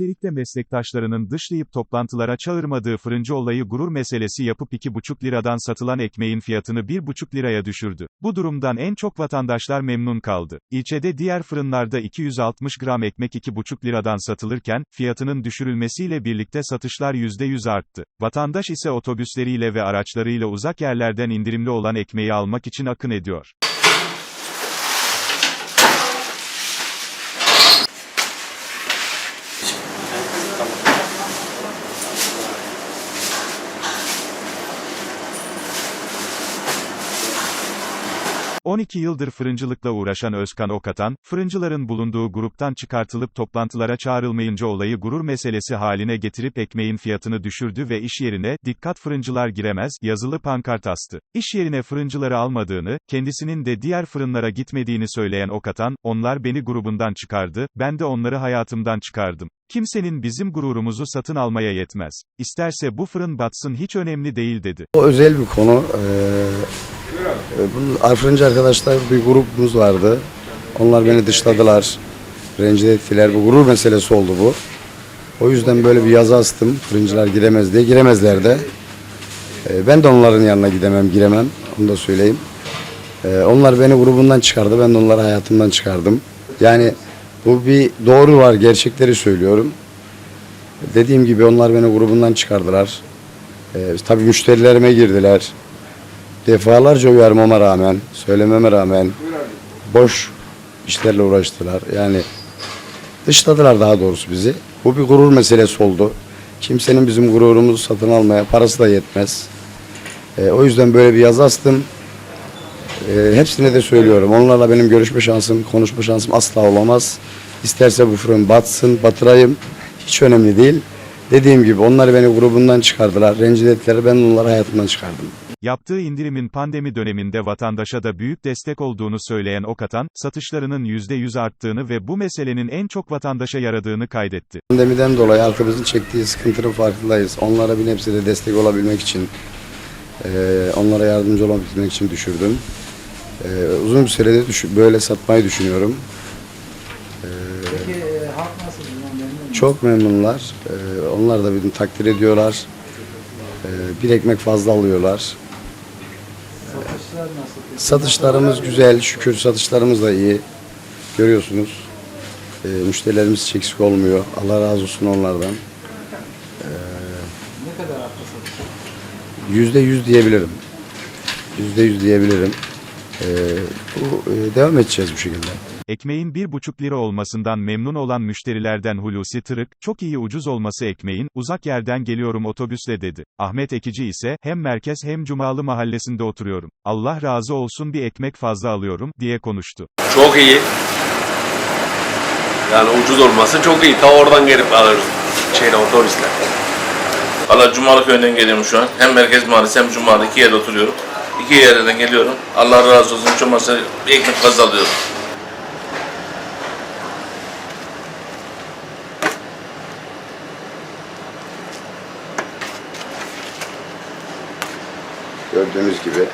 Üstelik de meslektaşlarının dışlayıp toplantılara çağırmadığı fırıncı olayı gurur meselesi yapıp 2,5 liradan satılan ekmeğin fiyatını 1,5 liraya düşürdü. Bu durumdan en çok vatandaşlar memnun kaldı. İlçede diğer fırınlarda 260 gram ekmek 2,5 liradan satılırken, fiyatının düşürülmesiyle birlikte satışlar %100 arttı. Vatandaş ise otobüsleriyle ve araçlarıyla uzak yerlerden indirimli olan ekmeği almak için akın ediyor. ...12 yıldır fırıncılıkla uğraşan Özkan Okatan, fırıncıların bulunduğu gruptan çıkartılıp toplantılara çağrılmayınca olayı gurur meselesi haline getirip ekmeğin fiyatını düşürdü ve iş yerine, dikkat fırıncılar giremez, yazılı pankart astı. İş yerine fırıncıları almadığını, kendisinin de diğer fırınlara gitmediğini söyleyen Okatan, onlar beni grubundan çıkardı, ben de onları hayatımdan çıkardım. Kimsenin bizim gururumuzu satın almaya yetmez. İsterse bu fırın batsın hiç önemli değil dedi. O özel bir konu. Ee, e, bu fırıncı arkadaşlar bir grubumuz vardı. Onlar beni dışladılar. Rencide ettiler. Bu gurur meselesi oldu bu. O yüzden böyle bir yazı astım. Fırıncılar giremez diye. Giremezler de. Ee, ben de onların yanına gidemem, giremem. Onu da söyleyeyim. Ee, onlar beni grubundan çıkardı. Ben de onları hayatımdan çıkardım. Yani bu bir doğru var. Gerçekleri söylüyorum. Dediğim gibi onlar beni grubundan çıkardılar. Ee, tabii müşterilerime girdiler. Defalarca uyarmama rağmen, söylememe rağmen boş işlerle uğraştılar. Yani dışladılar daha doğrusu bizi. Bu bir gurur meselesi oldu. Kimsenin bizim gururumuzu satın almaya parası da yetmez. Ee, o yüzden böyle bir yazı astım. Ee, hepsine de söylüyorum. Onlarla benim görüşme şansım, konuşma şansım asla olamaz. İsterse bu fırın batsın, batırayım. Hiç önemli değil. Dediğim gibi onlar beni grubundan çıkardılar. Rencide ettiler. Ben onları hayatımdan çıkardım. Yaptığı indirimin pandemi döneminde vatandaşa da büyük destek olduğunu söyleyen Okatan, satışlarının %100 arttığını ve bu meselenin en çok vatandaşa yaradığını kaydetti. Pandemiden dolayı halkımızın çektiği sıkıntının farkındayız. Onlara bir nebze de destek olabilmek için, eee, onlara yardımcı olabilmek için düşürdüm. Eee, uzun bir sürede böyle satmayı düşünüyorum. Peki e, halk nasıl bundan memnun mu? Çok memnunlar. Eee, onlar da beni takdir ediyorlar. Eee, bir ekmek fazla alıyorlar. Nasıl? peki? Satışlarımız güzel, şükür satışlarımız da iyi. Görüyorsunuz. Eee, müşterilerimiz eksik olmuyor. Allah razı olsun onlardan. Ne kadar arttı satış? Yüzde yüz diyebilirim. Yüzde yüz diyebilirim. Ee, bu e, devam edeceğiz bu şekilde. Ekmeğin 1,5 lira olmasından memnun olan müşterilerden Hulusi Tırık, çok iyi ucuz olması ekmeğin, uzak yerden geliyorum otobüsle dedi. Ahmet Ekici ise, hem merkez hem Cumalı mahallesinde oturuyorum. Allah razı olsun bir ekmek fazla alıyorum, diye konuştu. Çok iyi. Yani ucuz olması çok iyi. Ta oradan gelip alırız şeyle otobüsle. Valla Cumalı köyünden geliyorum şu an. Hem Merkez Mahallesi hem Cumalı iki yerde oturuyorum. İki yerden geliyorum. Allah razı olsun. Olmazsa bir ekmek fazla alıyorum. Gördüğünüz gibi